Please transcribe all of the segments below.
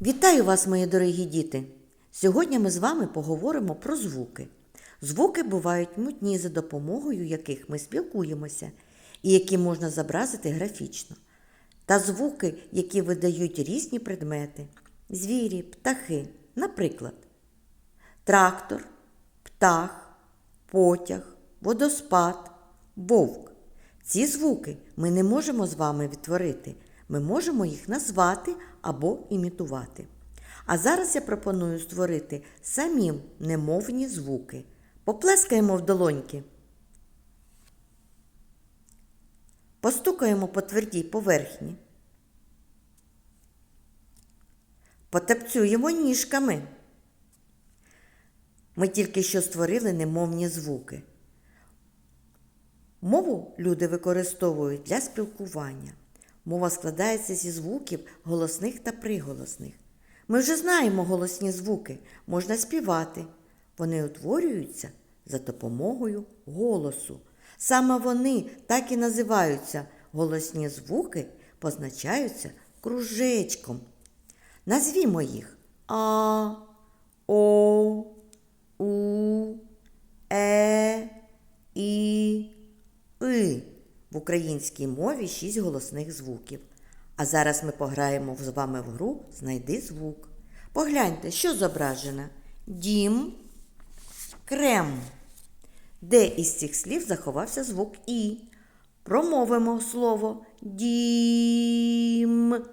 Вітаю вас, мої дорогі діти! Сьогодні ми з вами поговоримо про звуки. Звуки бувають мутні, за допомогою яких ми спілкуємося, і які можна зобразити графічно. Та звуки, які видають різні предмети, звірі, птахи, наприклад, трактор, птах, потяг, водоспад, вовк. Ці звуки ми не можемо з вами відтворити. Ми можемо їх назвати або імітувати. А зараз я пропоную створити самі немовні звуки. Поплескаємо в долоньки. Постукаємо по твердій поверхні. Потапцюємо ніжками. Ми тільки що створили немовні звуки. Мову люди використовують для спілкування. Мова складається зі звуків голосних та приголосних. Ми вже знаємо голосні звуки, можна співати. Вони утворюються за допомогою голосу. Саме вони так і називаються. Голосні звуки позначаються кружечком. Назвімо їх А, О, У, В українській мові шість голосних звуків. А зараз ми пограємо з вами в гру Знайди звук. Погляньте, що зображено? Дім, крем. Де із цих слів заховався звук І? Промовимо слово дім.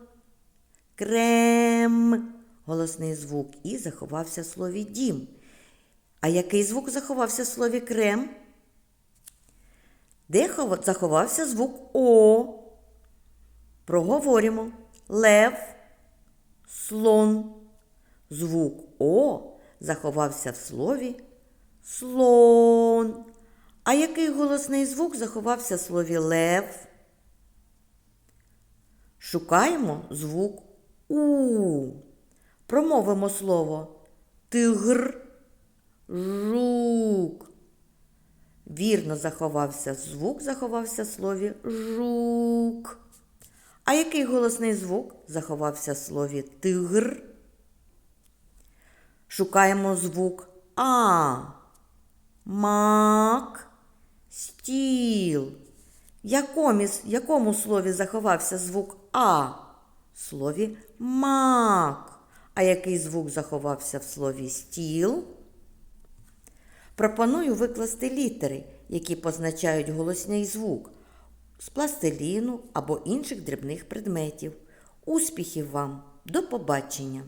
Крем. Голосний звук І заховався в слові дім. А який звук заховався в слові крем? Де заховався звук О? Проговоримо. Лев, слон. Звук О заховався в слові слон. А який голосний звук заховався в слові лев? Шукаємо звук У. Промовимо слово тигр, жук. Вірно заховався звук, заховався в слові жук. А який голосний звук заховався в слові тигр? Шукаємо звук А. Мак, стіл. В якому, слові заховався звук А? В слові мак. А який звук заховався в слові стіл? Пропоную викласти літери, які позначають голосний звук з пластиліну або інших дрібних предметів. Успіхів вам! До побачення!